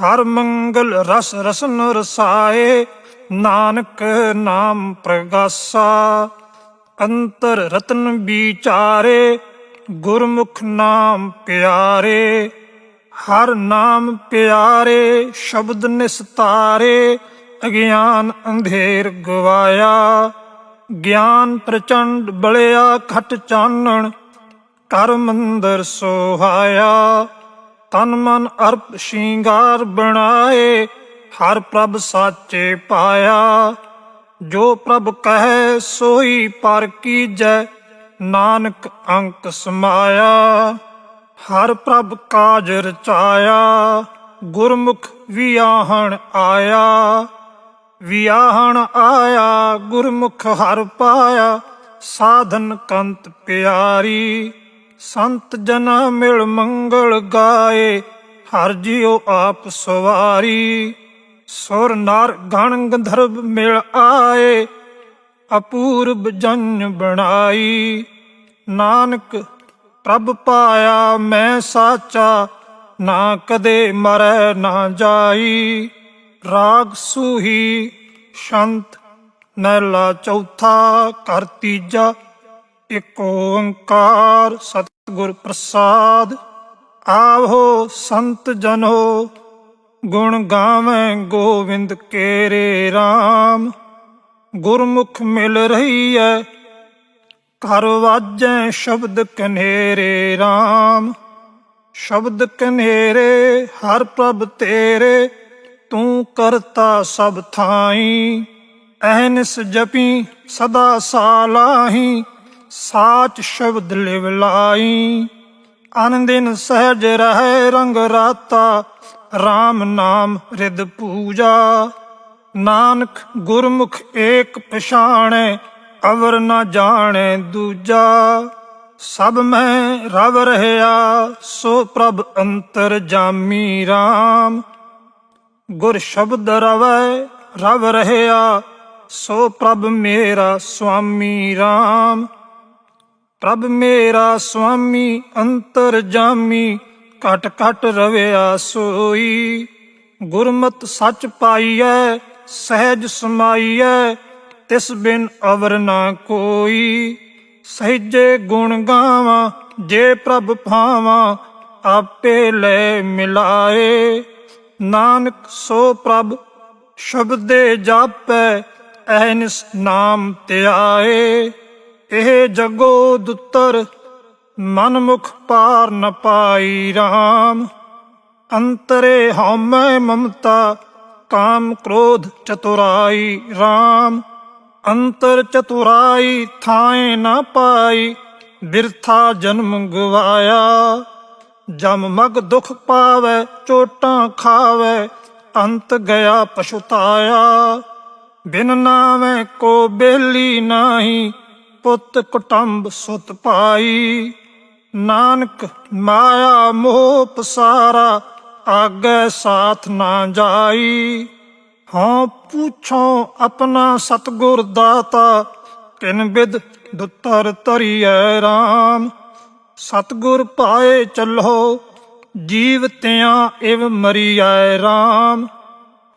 ਹਰ ਮੰਗਲ ਰਸ ਰਸਨ ਰਸਾਏ, ਨਾਨਕ ਨਾਮ ਪ੍ਰਗਾਸਾ। ਅੰਤਰ ਰਤਨ ਵਿਚਾਰੇ, ਗੁਰਮੁਖ ਨਾਮ ਪਿਆਰੇ। ਹਰ ਨਾਮ ਪਿਆਰੇ, ਸ਼ਬਦ ਨਿਸਤਾਰੇ, ਅਗਿਆਨ ਅੰਧੇਰ ਗਵਾਇਆ। ਗਿਆਨ ਪ੍ਰਚੰਡ ਬਲਿਆ, ਖਟ ਚਾਨਣ ਕਰ ਮੰਦਰ ਸੋਹਾਇਆ। ਤਨ ਮਨ ਅਰਪ ਸ਼ਿੰਗਾਰ ਬਣਾਏ, ਹਰ ਪ੍ਰਭ ਸਾਚੇ ਪਾਇਆ। ਜੋ ਪ੍ਰਭ ਕਹੈ, ਸੋਈ ਪਰ ਕੀਜੈ, ਨਾਨਕ ਅੰਕ ਸਮਾਇਆ। ਹਰ ਪ੍ਰਭ ਕਾਜ ਰਚਾਇਆ, ਗੁਰਮੁਖ ਵਿਆਹਣ ਆਇਆ। ਵਿਆਹਣ ਆਇਆ, ਗੁਰਮੁਖ ਹਰ ਪਾਇਆ, ਸਾਧਨ ਕੰਤ ਪਿਆਰੀ। ਸੰਤ ਜਨਾ ਮਿਲ ਮੰਗਲ ਗਾਏ, ਹਰ ਜਿਉ ਆਪ ਸਵਾਰੀ। ਸੁਰ ਨਰ ਗਣ ਗੰਧਰਵ ਮਿਲ ਆਏ, ਅਪੂਰਬ ਜਨ ਬਣਾਈ। ਨਾਨਕ ਪ੍ਰਭ ਪਾਇਆ ਮੈਂ ਸਾਚਾ, ਨਾ ਕਦੇ ਮਰੈ ਨਾ ਜਾਈ। ਰਾਗ ਸੂਹੀ ਸ਼ੰਤ ਨੈਲਾ ਚੌਥਾ, ਕਰ ਤੀਜਾ, ਇਕ ਓੰਕਾਰ ਗੁਰ ਪ੍ਰਸਾਦ ਆਵੋ ਸੰਤ ਜਨੋ, ਗੁਣ ਗਾਵੇਂ ਗੋਵਿੰਦ ਕੇਰੇ RAM ਗੁਰਮੁਖ ਮਿਲ ਰਹੀ ਐ ਘਰ ਵਾਜੈ ਸ਼ਬਦ ਕਨੇਰੇ RAM ਸ਼ਬਦ ਕਨੇਰੇ, ਹਰ ਪ੍ਰਭ ਤੇਰੇ, ਤੂੰ ਕਰਤਾ ਸਭ ਥਾਈ। ਐਨਸ ਜਪੀ, ਸਦਾ ਸਾਲਾਹੀ। ਸਾਚ ਸ਼ਬਦ ਲਿਵ ਲਾਈ। ਅਨੰਦਿਨ ਸਹਿਜ ਰਹਿ ਰੰਗ ਰਾਤਾ RAM ਨਾਮ ਰਿਦ ਪੂਜਾ। ਨਾਨਕ ਗੁਰਮੁਖ ਏਕ ਪਛਾਣੈ, ਅਵਰ ਨਾ ਜਾਣੈ ਦੂਜਾ। ਸਭ ਮੈਂ ਰਵ ਰਹਿਆ, ਸੋ ਪ੍ਰਭ ਅੰਤਰ ਜਾਮੀ RAM ਗੁਰ ਸ਼ਬਦ ਰਵੈ, ਰਵ ਰਹਿਆ, ਸੋ ਪ੍ਰਭ ਮੇਰਾ ਸੁਆਮੀ RAM ਪ੍ਰਭ ਮੇਰਾ ਸੁਆਮੀ, ਅੰਤਰ ਜਾਮੀ, ਘਟ ਘਟ ਰਵਿਆ ਸੋਈ ਗੁਰਮਤ ਸੱਚ ਪਾਈਐ, ਸਹਿਜ ਸਮਾਈਐ, ਤਿਸ ਬਿਨ ਅਵਰ ਨਾ ਕੋਈ। ਸਹਿਜੇ ਗੁਣ ਗਾਵਾਂ, ਜੇ ਪ੍ਰਭ ਭਾਵਾਂ, ਆਪੇ ਲੈ ਮਿਲਾਏ। ਨਾਨਕ, ਸੋ ਪ੍ਰਭ ਸ਼ਬਦੇ ਜਾਪੈ, ਐਨਸ ਨਾਮ ਧਿਆਏ। ਇਹ ਜਗੋ ਦੁੱਤਰ ਮਨਮੁਖ ਪਾਰ ਨ ਪਾਈ RAM ਅੰਤਰੇ ਹਉਮੈ ਮਮਤਾ, ਕਾਮ ਕ੍ਰੋਧ ਚਤੁਰਾਈ RAM ਅੰਤਰ ਚਤੁਰਾਈ ਥਾਏ ਨਾ ਪਾਈ, ਬਿਰਥਾ ਜਨਮ ਗਵਾਇਆ। ਜਮ ਮਗ ਦੁਖ ਪਾਵੇ, ਚੋਟਾਂ ਖਾਵੇ, ਅੰਤ ਗਿਆ ਪਛੁਤਾਇਆ। ਬਿਨ ਨਾਵੇਂ ਕੋ ਬੇਲੀ ਨਾਹੀ ਪੁੱਤ ਕੁਟੰਬ ਸੁਤ ਪਾਈ। ਨਾਨਕ ਮਾਇਆ ਮੋਹ ਪਸਾਰਾ, ਆਗੇ ਸਾਥ ਨਾ ਜਾਈ। ਹਾਂ ਪੁੱਛੋ ਆਪਣਾ ਸਤਗੁਰ ਦਾਤਾ, ਕਿਨ ਬਿਦ ਦੁੱਤਰ ਤਰੀਐ RAM ਸਤਗੁਰ ਪਾਏ ਚੱਲੋ, ਜੀਵ ਤਿਆਂ ਇਵ ਮਰੀਐ RAM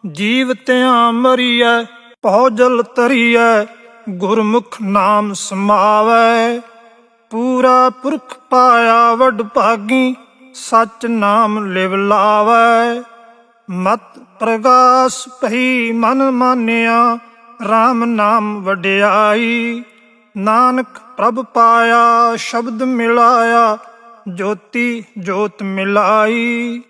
ਜੀਵ ਤਿਆਂ ਮਰੀਐ ਪਹੁ ਜਲ ਤਰੀਐ ਗੁਰਮੁਖ ਨਾਮ ਸਮਾਵੈ, ਪੂਰਾ ਪੁਰਖ ਪਾਇਆ ਵਡ ਭਾਗੀ, ਸਚ ਨਾਮ ਲਿਵ ਲਾਵੈ। ਮਤ ਪ੍ਰਗਾਸ ਭਈ ਮਨ ਮਾਨਿਆ RAM ਨਾਮ ਵਡਿਆਈ। ਨਾਨਕ ਪ੍ਰਭ ਪਾਇਆ, ਸ਼ਬਦ ਮਿਲਾਇਆ, ਜੋਤੀ ਜੋਤ ਮਿਲਾਈ।